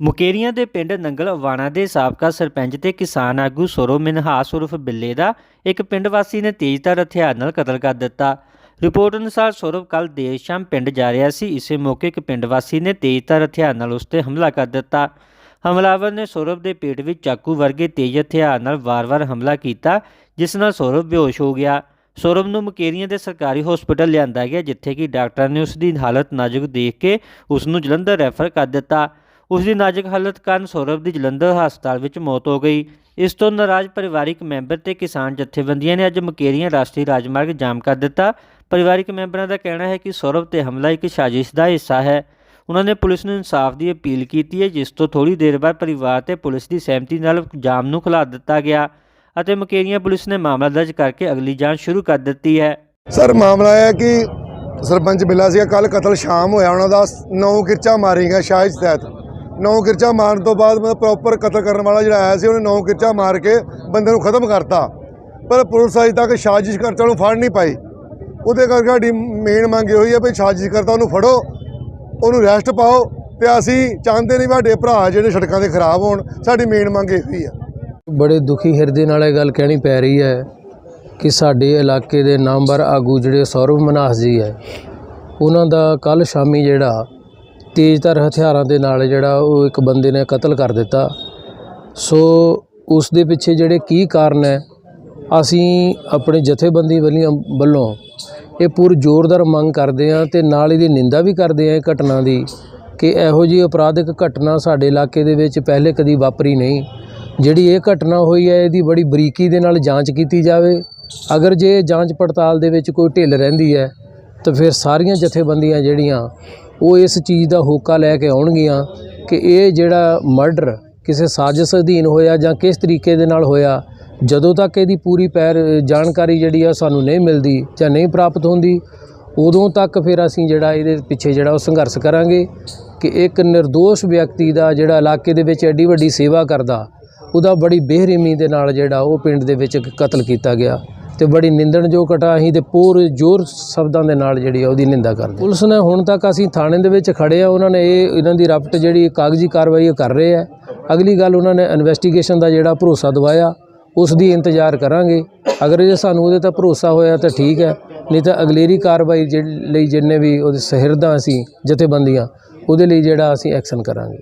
ਮੁਕੇਰੀਆਂ ਦੇ ਪਿੰਡ ਨੰਗਲਵਾਣਾ ਦੇ ਸਾਬਕਾ ਸਰਪੰਚ ਤੇ ਕਿਸਾਨ ਆਗੂ ਸੋਰੋ ਮਿਨਹਾਸ ਉਰਫ ਬਿੱਲੇ ਦਾ ਇੱਕ ਪਿੰਡ ਵਾਸੀ ਨੇ ਤੇਜ਼ਧਾਰ ਹਥਿਆਰ ਨਾਲ ਕਤਲ ਕਰ ਦਿੱਤਾ। ਰਿਪੋਰਟ ਅਨੁਸਾਰ ਸੌਰਵ ਕੱਲ ਦੇਰ ਸ਼ਾਮ ਪਿੰਡ ਜਾ ਰਿਹਾ ਸੀ। ਇਸੇ ਮੌਕੇ ਇੱਕ ਪਿੰਡ ਵਾਸੀ ਨੇ ਤੇਜ਼ਧਾਰ ਹਥਿਆਰ ਨਾਲ ਉਸ ਤੇ ਹਮਲਾ ਕਰ ਦਿੱਤਾ। ਹਮਲਾਵਰ ਨੇ ਸੌਰਵ ਦੇ ਪੇਟ ਵਿੱਚ ਚਾਕੂ ਵਰਗੇ ਤੇਜ਼ ਹਥਿਆਰ ਨਾਲ ਵਾਰ-ਵਾਰ ਹਮਲਾ ਕੀਤਾ, ਜਿਸ ਨਾਲ ਸੌਰਵ ਬੇਹੋਸ਼ ਹੋ ਗਿਆ। ਸੌਰਵ ਨੂੰ ਮੁਕੇਰੀਆਂ ਦੇ ਸਰਕਾਰੀ ਹਸਪਤਾਲ ਲਿਆਂਦਾ ਗਿਆ, ਜਿੱਥੇ ਕਿ ਡਾਕਟਰਾਂ ਨੇ ਉਸ ਦੀ ਹਾਲਤ ਨਾਜ਼ੁਕ ਦੇਖ ਕੇ ਉਸ ਨੂੰ ਜਲੰਧਰ ਰੈਫਰ ਕਰ ਦਿੱਤਾ। ਉਸ ਦੀ ਨਾਜ਼ੁਕ ਹਾਲਤ ਕਾਰਨ ਸੌਰਵ ਦੀ ਜਲੰਧਰ ਹਸਪਤਾਲ ਵਿੱਚ ਮੌਤ ਹੋ ਗਈ। ਇਸ ਤੋਂ ਨਾਰਾਜ਼ ਪਰਿਵਾਰਿਕ ਮੈਂਬਰ ਤੇ ਕਿਸਾਨ ਜਥੇਬੰਦੀਆਂ ਨੇ ਅੱਜ ਮਕੇਰੀਆਂ ਰਾਸ਼ਟਰੀ ਰਾਜਮਾਰਗ ਜਾਮ ਕਰ ਦਿੱਤਾ। ਪਰਿਵਾਰਿਕ ਮੈਂਬਰਾਂ ਦਾ ਕਹਿਣਾ ਹੈ ਕਿ ਸੌਰਵ ਤੇ ਹਮਲਾ ਇੱਕ ਸਾਜ਼ਿਸ਼ ਦਾ ਹਿੱਸਾ ਹੈ। ਉਹਨਾਂ ਨੇ ਪੁਲਿਸ ਨੂੰ ਇਨਸਾਫ ਦੀ ਅਪੀਲ ਕੀਤੀ ਹੈ, ਜਿਸ ਤੋਂ ਥੋੜੀ ਦੇਰ ਬਾਅਦ ਪਰਿਵਾਰ ਤੇ ਪੁਲਿਸ ਦੀ ਸਹਿਮਤੀ ਨਾਲ ਜਾਮ ਨੂੰ ਖੁਲਾ ਦਿੱਤਾ ਗਿਆ ਅਤੇ ਮਕੇਰੀਆਂ ਪੁਲਿਸ ਨੇ ਮਾਮਲਾ ਦਰਜ ਕਰਕੇ ਅਗਲੀ ਜਾਂਚ ਸ਼ੁਰੂ ਕਰ ਦਿੱਤੀ ਹੈ। ਸਰ, ਮਾਮਲਾ ਇਹ ਹੈ ਕਿ ਸਰਪੰਚ ਬਿੱਲਾ ਸੀਗਾ ਕੱਲ ਕਤਲ ਸ਼ਾਮ ਹੋਇਆ। ਉਹਨਾਂ ਦਾ ਨੌ ਕਿਰਚਾ ਗਿਆ ਸ਼ਾਇਦ ਤਹਿਤ। ਨੌ ਕਿਰਚਾ ਮਾਰਨ ਤੋਂ ਬਾਅਦ ਮਤਲਬ ਪ੍ਰੋਪਰ ਕਤਲ ਕਰਨ ਵਾਲਾ ਜਿਹੜਾ ਆਇਆ ਸੀ, ਉਹਨੇ ਨੌ ਕਿਰਚਾ ਮਾਰ ਕੇ ਬੰਦੇ ਨੂੰ ਖਤਮ ਕਰਤਾ। ਪਰ ਪੁਲਿਸ ਅਜੇ ਤੱਕ ਸਾਜ਼ਿਸ਼ ਕਰਤਾ ਨੂੰ ਫੜ ਨਹੀਂ ਪਾਈ। ਉਹਦੇ ਕਰਕੇ ਸਾਡੀ ਮੇਨ ਮੰਗ ਇਹ ਹੋਈ ਹੈ ਵੀ ਸਾਜ਼ਿਸ਼ ਕਰਤਾ, ਉਹਨੂੰ ਫੜੋ, ਉਹਨੂੰ ਰੈਸਟ ਪਾਓ ਤੇ ਅਸੀਂ ਚਾਹੁੰਦੇ ਨਹੀਂ ਵੀ ਸਾਡੇ ਭਰਾ ਜਿਹੜੇ ਸੜਕਾਂ ਦੇ ਖਰਾਬ ਹੋਣ, ਸਾਡੀ ਮੇਨ ਮੰਗ ਇਹ ਹੋਈ ਆ। ਬੜੇ ਦੁਖੀ ਹਿਰਦੇ ਨਾਲ ਇਹ ਗੱਲ ਕਹਿਣੀ ਪੈ ਰਹੀ ਹੈ ਕਿ ਸਾਡੇ ਇਲਾਕੇ ਦੇ ਨਾਮਵਰ ਆਗੂ ਜਿਹੜੇ ਸੌਰਵ ਮਨਾਸ ਜੀ ਹੈ, ਉਹਨਾਂ ਦਾ ਕੱਲ ਸ਼ਾਮੀ ਜਿਹੜਾ ਤੇਜ਼ਧਾਰ ਹਥਿਆਰਾਂ ਦੇ ਨਾਲ ਜਿਹੜਾ ਉਹ ਇੱਕ ਬੰਦੇ ਨੇ ਕਤਲ ਕਰ ਦਿੱਤਾ। ਸੋ ਉਸ ਦੇ ਪਿੱਛੇ ਜਿਹੜੇ ਕੀ ਕਾਰਨ ਹੈ, ਅਸੀਂ ਆਪਣੇ ਜਥੇਬੰਦੀ ਵੱਲੀਆਂ ਵੱਲੋਂ ਇਹ ਪੂਰੀ ਜ਼ੋਰਦਾਰ ਮੰਗ ਕਰਦੇ ਹਾਂ ਤੇ ਨਾਲ ਇਹਦੀ ਨਿੰਦਾ ਵੀ ਕਰਦੇ ਹਾਂ ਇਹ ਘਟਨਾ ਦੀ ਕਿ ਇਹੋ ਜਿਹੀ ਅਪਰਾਧਿਕ ਘਟਨਾ ਸਾਡੇ ਇਲਾਕੇ ਦੇ ਵਿੱਚ ਪਹਿਲੇ ਕਦੀ ਵਾਪਰੀ ਨਹੀਂ। ਜਿਹੜੀ ਇਹ ਘਟਨਾ ਹੋਈ ਹੈ, ਇਹਦੀ ਬੜੀ ਬਰੀਕੀ ਦੇ ਨਾਲ ਜਾਂਚ ਕੀਤੀ ਜਾਵੇ। ਅਗਰ ਜੇ ਜਾਂਚ ਪੜਤਾਲ ਦੇ ਵਿੱਚ ਕੋਈ ਢਿੱਲ ਰਹਿੰਦੀ ਹੈ, ਤਾਂ ਫਿਰ ਸਾਰੀਆਂ ਜਥੇਬੰਦੀਆਂ ਜਿਹੜੀਆਂ ਉਹ ਇਸ ਚੀਜ਼ ਦਾ ਹੋਕਾ ਲੈ ਕੇ ਆਉਣਗੀਆਂ ਕਿ ਇਹ ਜਿਹੜਾ ਮਰਡਰ ਕਿਸੇ ਸਾਜ਼ਿਸ਼ ਅਧੀਨ ਹੋਇਆ ਜਾਂ ਕਿਸ ਤਰੀਕੇ ਦੇ ਨਾਲ ਹੋਇਆ, ਜਦੋਂ ਤੱਕ ਇਹਦੀ ਪੂਰੀ ਪੈਰ, ਜਾਣਕਾਰੀ ਜਿਹੜੀ ਆ ਸਾਨੂੰ ਨਹੀਂ ਮਿਲਦੀ ਜਾਂ ਨਹੀਂ ਪ੍ਰਾਪਤ ਹੁੰਦੀ, ਉਦੋਂ ਤੱਕ ਫਿਰ ਅਸੀਂ ਜਿਹੜਾ ਇਹਦੇ ਪਿੱਛੇ ਜਿਹੜਾ ਉਹ ਸੰਘਰਸ਼ ਕਰਾਂਗੇ ਕਿ ਇੱਕ નિર્ਦੋਸ਼ ਵਿਅਕਤੀ ਦਾ ਜਿਹੜਾ ਇਲਾਕੇ ਦੇ ਵਿੱਚ ਐਡੀ ਵੱਡੀ ਸੇਵਾ ਕਰਦਾ, ਉਹਦਾ ਬੜੀ ਬੇਰਹਿਮੀ ਦੇ ਨਾਲ ਜਿਹੜਾ ਉਹ ਪਿੰਡ ਦੇ ਵਿੱਚ ਕਤਲ ਕੀਤਾ ਗਿਆ। ਤੇ ਬੜੀ ਨਿੰਦਣਯੋਗ ਘਟਨਾ ਅਸੀਂ ਤੇ ਪੂਰ ਜ਼ੋਰ ਸ਼ਬਦਾਂ ਦੇ ਨਾਲ ਜਿਹੜੀ ਆ ਉਹਦੀ ਨਿੰਦਾ ਕਰਦੇ ਪੁਲਿਸ ਨੇ ਹੁਣ ਤੱਕ ਅਸੀਂ ਥਾਣੇ ਦੇ ਵਿੱਚ ਖੜੇ ਆ, ਉਹਨਾਂ ਨੇ ਇਹ, ਇਹਨਾਂ ਦੀ ਰਫਟ ਜਿਹੜੀ ਕਾਗਜ਼ੀ ਕਾਰਵਾਈ ਉਹ ਕਰ ਰਹੇ ਆ। ਅਗਲੀ ਗੱਲ ਉਹਨਾਂ ਨੇ ਇਨਵੈਸਟੀਗੇਸ਼ਨ ਦਾ ਜਿਹੜਾ ਭਰੋਸਾ ਦਵਾਇਆ, ਉਸ ਦੀ ਇੰਤਜ਼ਾਰ ਕਰਾਂਗੇ। ਅਗਰ ਜੇ ਸਾਨੂੰ ਉਹਦੇ ਤਾਂ ਭਰੋਸਾ ਹੋਇਆ ਤਾਂ ਠੀਕ ਹੈ, ਨਹੀਂ ਤਾਂ ਅਗਲੇਰੀ ਕਾਰਵਾਈ ਜਿਹੜੀ ਲਈ ਜਿੰਨੇ ਵੀ ਉਹਦੇ ਸਹਿਰਦਾਂ ਅਸੀਂ, ਜਥੇਬੰਦੀਆਂ, ਉਹਦੇ ਲਈ ਜਿਹੜਾ ਅਸੀਂ ਐਕਸ਼ਨ ਕਰਾਂਗੇ।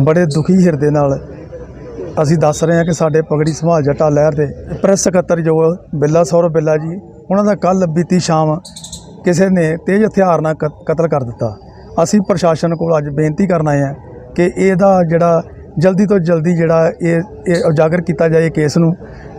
ਬੜੇ ਦੁਖੀ ਹਿਰਦੇ ਨਾਲ ਅਸੀਂ ਦੱਸ ਰਹੇ ਹਾਂ ਕਿ ਸਾਡੇ ਪਗੜੀ ਸੰਭਾਲ ਜੱਟਾ ਲਹਿਰ ਦੇ ਪ੍ਰੈਸ ਸਕੱਤਰ ਜੋ ਬਿੱਲਾ ਸੌਰਵ ਬਿੱਲਾ ਜੀ, ਉਹਨਾਂ ਦਾ ਕੱਲ ਬੀਤੀ ਸ਼ਾਮ ਕਿਸੇ ਨੇ ਤੇਜ਼ ਹਥਿਆਰ ਨਾਲ ਕਤ- ਕਤਲ ਕਰ ਦਿੱਤਾ। ਅਸੀਂ ਪ੍ਰਸ਼ਾਸਨ ਕੋਲ ਅੱਜ ਬੇਨਤੀ ਕਰਨ ਆਏ ਹਾਂ ਕਿ ਇਹਦਾ ਜਿਹੜਾ ਜਲਦੀ ਤੋਂ ਜਲਦੀ ਜਿਹੜਾ ਇਹ ਇਹ ਉਜਾਗਰ ਕੀਤਾ ਜਾਏ ਕੇਸ ਨੂੰ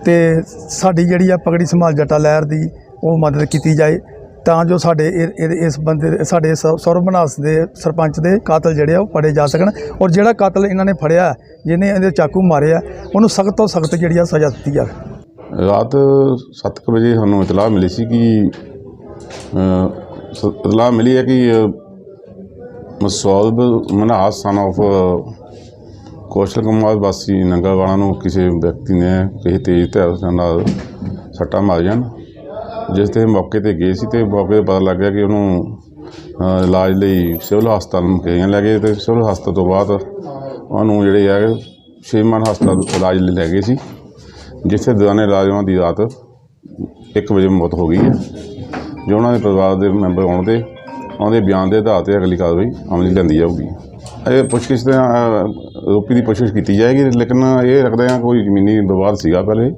ਤੇ ਸਾਡੀ ਜਿਹੜੀ ਆ ਪਗੜੀ ਸੰਭਾਲ ਜੱਟਾ ਲਹਿਰ ਦੀ ਉਹ ਮਦਦ ਕੀਤੀ ਜਾਏ। ਤਾਂ ਜੋ ਸਾਡੇ ਇਹ- ਇਹ- ਇਸ ਬੰਦੇ ਦੇ- ਸਾਡੇ ਸੌ- ਸੌਰਵ ਮਨਾਸ ਦੇ ਸਰਪੰਚ ਦੇ ਕਾਤਲ ਜਿਹੜੇ ਆ ਉਹ ਫੜੇ ਜਾ ਸਕਣ ਔਰ ਜਿਹੜਾ ਕਾਤਲ ਇਹਨਾਂ ਨੇ ਫੜਿਆ, ਜਿਹਨੇ ਇਹਦੇ ਚਾਕੂ ਮਾਰਿਆ ਉਹਨੂੰ ਸਖਤ ਤੋਂ ਸਖਤ ਜਿਹੜੀ ਆ ਸਜ਼ਾ ਦਿੱਤੀ ਜਾਵੇ ਰਾਤ 7:00 ਵਜੇ ਸਾਨੂੰ ਇਤਲਾਹ ਮਿਲੀ ਸੀ ਕਿ ਇਤਲਾਹ ਮਿਲੀ ਹੈ ਕਿ ਮਸੌਲਬ ਮਨਹਾਸ ਸਨ ਆਫ ਕੌਸ਼ਲ ਕੁਮਾਰ ਵਾਸੀ ਨੰਗਲਵਾਲਾ ਨੂੰ ਕਿਸੇ ਵਿਅਕਤੀ ਨੇ ਕਿਸੇ ਤੇਜ਼ ਹਥਿਆਰ ਨਾਲ ਸੱਟਾਂ ਮਾਰੀਆਂ ਹਨ। ਜਿਸ ਤੇ ਮੌਕੇ ਤੇ ਗਏ ਸੀ ਤੇ ਮੌਕੇ ਤੇ ਪਤਾ ਲੱਗਿਆ ਕਿ ਉਹਨੂੰ ਅ, ਇਲਾਜ ਲਈ ਸਿਵਲ ਹਸਪਤਾਲ ਮੁਕੇਰੀਆਂ ਲੈ ਗਏ ਤੇ ਸਿਵਲ ਹਸਪਤਾਲ ਤੋਂ ਬਾਅਦ ਉਹਨੂੰ ਜਿਹੜੇ ਹੈ ਸ਼ੇਮਾਨ ਹਸਪਤਾਲ ਇਲਾਜ ਲਈ ਲੈ ਗਏ ਸੀ ਜਿੱਥੇ ਦੌਰਾਨ ਇਲਾਜ ਉਹਨਾਂ ਦੀ ਰਾਤ 1 ਵਜੇ ਮੌਤ ਹੋ ਗਈ ਹੈ। ਜੋ ਉਹਨਾਂ ਦੇ ਪਰਿਵਾਰ ਦੇ ਮੈਂਬਰ ਆਉਣ ਤੇ ਉਹਨਾਂ ਦੇ ਬਿਆਨ ਦੇ ਆਧਾਰ ਤੇ ਅਗਲੀ ਕਾਰਵਾਈ ਅਮਲੀ ਲੈਂਦੀ ਜਾਊਗੀ। ਇਹ ਪੁੱਛਗਿੱਛ ਦੇ ਰੋਪੀ ਦੀ ਕੋਸ਼ਿਸ਼ ਕੀਤੀ ਜਾਏਗੀ ਲੇਕਿਨ ਇਹ ਰੱਖਦੇ ਹਾਂ ਕੋਈ ਜ਼ਮੀਨੀ ਵਿਵਾਦ ਸੀਗਾ ਪਹਿਲੇ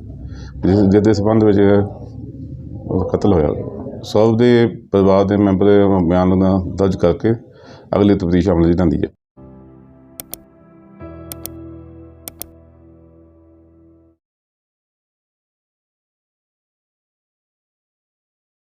ਜਿਸ ਜਿਸ ਦੇ ਸੰਬੰਧ ਵਿੱਚ ਉਹਦਾ ਕਤਲ ਹੋਇਆ। ਸਭ ਦੇ ਪਰਿਵਾਰ ਦੇ ਮੈਂਬਰ ਬਿਆਨ ਦਰਜ ਕਰਕੇ ਅਗਲੀ ਤਫਤੀਸ਼ ਅਮਲ 'ਚ ਲੈਂਦੀ ਹੈ।